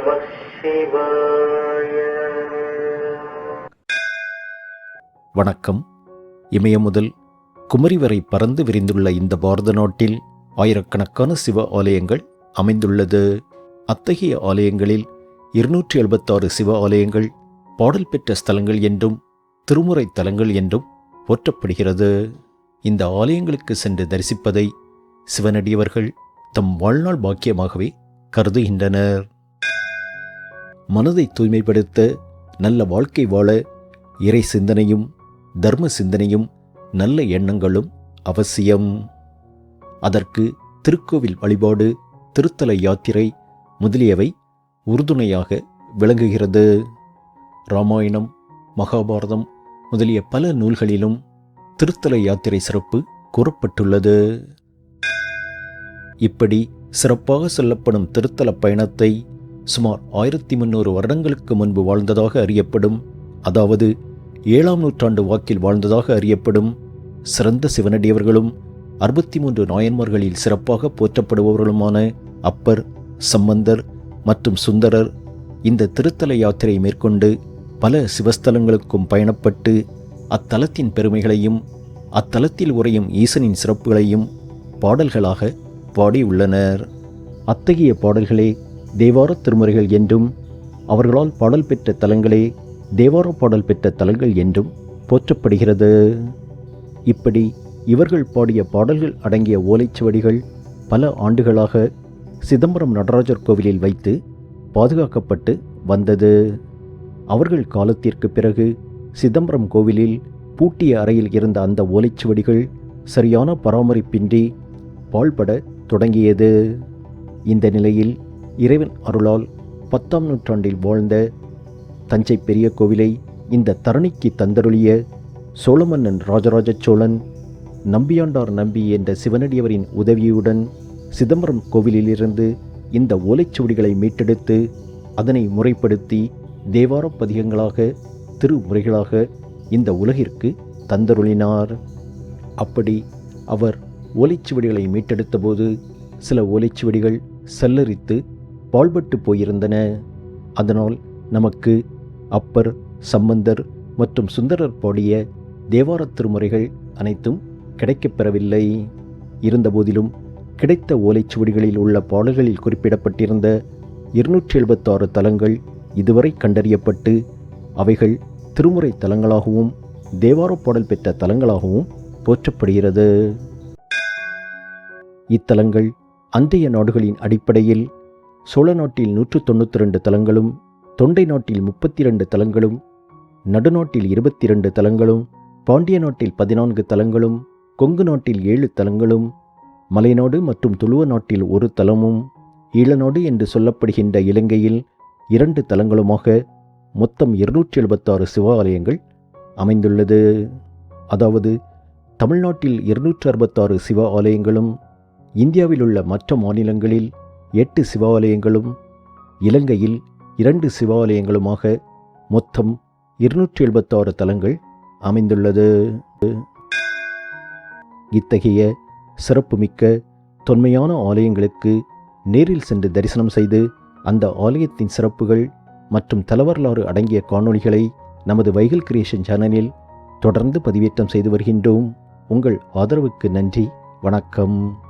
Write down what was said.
நம சிவாய வணக்கம். இமயம் முதல் குமரி வரை பறந்து விரிந்துள்ள இந்த பாரத நாட்டில் ஆயிரக்கணக்கான சிவ ஆலயங்கள் அமைந்துள்ளது. அத்தகைய ஆலயங்களில் இருநூற்றி எழுபத்தாறு சிவ ஆலயங்கள் பாடல் பெற்ற ஸ்தலங்கள் என்றும் திருமுறை தலங்கள் என்றும் போற்றப்படுகிறது. இந்த ஆலயங்களுக்கு சென்று தரிசிப்பதை சிவனடியவர்கள் தம் வாழ்நாள் பாக்கியமாகவே கருதுகின்றனர். மனதை தூய்மைப்படுத்த நல்ல வாழ்க்கை வாழ இறை சிந்தனையும் தர்ம சிந்தனையும் நல்ல எண்ணங்களும் அவசியம். அதற்கு திருக்கோவில் வழிபாடு திருத்தல யாத்திரை முதலியவை உறுதுணையாக விளங்குகிறது. ராமாயணம் மகாபாரதம் முதலிய பல நூல்களிலும் திருத்தல யாத்திரை சிறப்பு கூறப்பட்டுள்ளது. இப்படி சிறப்பாக சொல்லப்படும் திருத்தல பயணத்தை சுமார் ஆயிரத்தி முன்னூறு வருடங்களுக்கு முன்பு வாழ்ந்ததாக அறியப்படும் அதாவது ஏழாம் நூற்றாண்டு வாக்கில் வாழ்ந்ததாக அறியப்படும் சிறந்த சிவனடியவர்களும் அறுபத்தி மூன்று நாயன்மார்களில் சிறப்பாக போற்றப்படுபவர்களுமான அப்பர் சம்பந்தர் மற்றும் சுந்தரர் இந்த திருத்தல யாத்திரை மேற்கொண்டு பல சிவஸ்தலங்களுக்கும் பயணப்பட்டு அத்தலத்தின் பெருமைகளையும் அத்தலத்தில் உறையும் ஈசனின் சிறப்புகளையும் பாடல்களாக பாடியுள்ளனர். அத்தகைய பாடல்களே தேவார திருமுறைகள் என்றும் அவர்களால் பாடல் பெற்ற தலங்களே தேவார பாடல் பெற்ற தலங்கள் என்றும் போற்றப்படுகிறது. இப்படி இவர்கள் பாடிய பாடல்கள் அடங்கிய ஓலைச்சுவடிகள் பல ஆண்டுகளாக சிதம்பரம் நடராஜர் கோவிலில் வைத்து பாதுகாக்கப்பட்டு வந்தது. அவர்கள் காலத்திற்கு பிறகு சிதம்பரம் கோவிலில் பூட்டிய அறையில் இருந்த அந்த ஓலைச்சுவடிகள் சரியான பராமரிப்பின்றி பாழ்பட தொடங்கியது. இந்த நிலையில் இறைவன் அருளால் பத்தாம் நூற்றாண்டில் வாழ்ந்த தஞ்சை பெரிய கோவிலை இந்த தரணிக்கு தந்தருளிய சோழமன்னன் ராஜராஜ சோழன் நம்பியாண்டார் நம்பி என்ற சிவனடியவரின் உதவியுடன் சிதம்பரம் கோவிலிலிருந்து இந்த ஓலைச்சுவடிகளை மீட்டெடுத்து அதனை முறைப்படுத்தி தேவார பதிகங்களாக திருமுறைகளாக இந்த உலகிற்கு தந்தருளினார். அப்படி அவர் ஓலைச்சுவடிகளை மீட்டெடுத்தபோது சில ஓலைச்சுவடிகள் செல்லரித்து பாழ்பட்டு போயிருந்தன. அதனால் நமக்கு அப்பர் சம்பந்தர் மற்றும் சுந்தரர் பாடிய தேவார திருமுறைகள் அனைத்தும் கிடைக்கப்பெறவில்லை இருந்தபோதிலும் கிடைத்த ஓலைச்சுவடிகளில் உள்ள பாடல்களில் குறிப்பிடப்பட்டிருந்த இருநூற்றி எழுபத்தாறு தலங்கள் இதுவரை கண்டறியப்பட்டு அவைகள் திருமுறை தலங்களாகவும் தேவார பாடல் பெற்ற தலங்களாகவும் போற்றப்படுகிறது. இத்தலங்கள் அந்தைய நாடுகளின் அடிப்படையில் சோழ நாட்டில் நூற்று தொண்ணூற்றி ரெண்டு தலங்களும் தொண்டை நாட்டில் முப்பத்தி ரெண்டு தலங்களும் நடுநாட்டில் இருபத்தி ரெண்டு தலங்களும் பாண்டிய நாட்டில் பதினான்கு தலங்களும் கொங்கு நாட்டில் ஏழு தலங்களும் மலைநாடு மற்றும் துளுவ நாட்டில் ஒரு தலமும் ஈழநாடு என்று சொல்லப்படுகின்ற இலங்கையில் இரண்டு தலங்களுமாக மொத்தம் இருநூற்றி எழுபத்தாறு சிவாலயங்கள் அமைந்துள்ளது. அதாவது தமிழ்நாட்டில் இருநூற்றி அறுபத்தாறு சிவ ஆலயங்களும் இந்தியாவில் உள்ள மற்ற மாநிலங்களில் எட்டு சிவாலயங்களும் இலங்கையில் இரண்டு சிவாலயங்களுமாக மொத்தம் இருநூற்றி எழுபத்தாறு தலங்கள் அமைந்துள்ளது. இத்தகைய சிறப்புமிக்க தொன்மையான ஆலயங்களுக்கு நேரில் சென்று தரிசனம் செய்து அந்த ஆலயத்தின் சிறப்புகள் மற்றும் தலவரலாறு அடங்கிய காணொளிகளை நமது வைகல் கிரியேஷன் சேனலில் தொடர்ந்து பதிவேற்றம் செய்து வருகின்றோம். உங்கள் ஆதரவுக்கு நன்றி. வணக்கம்.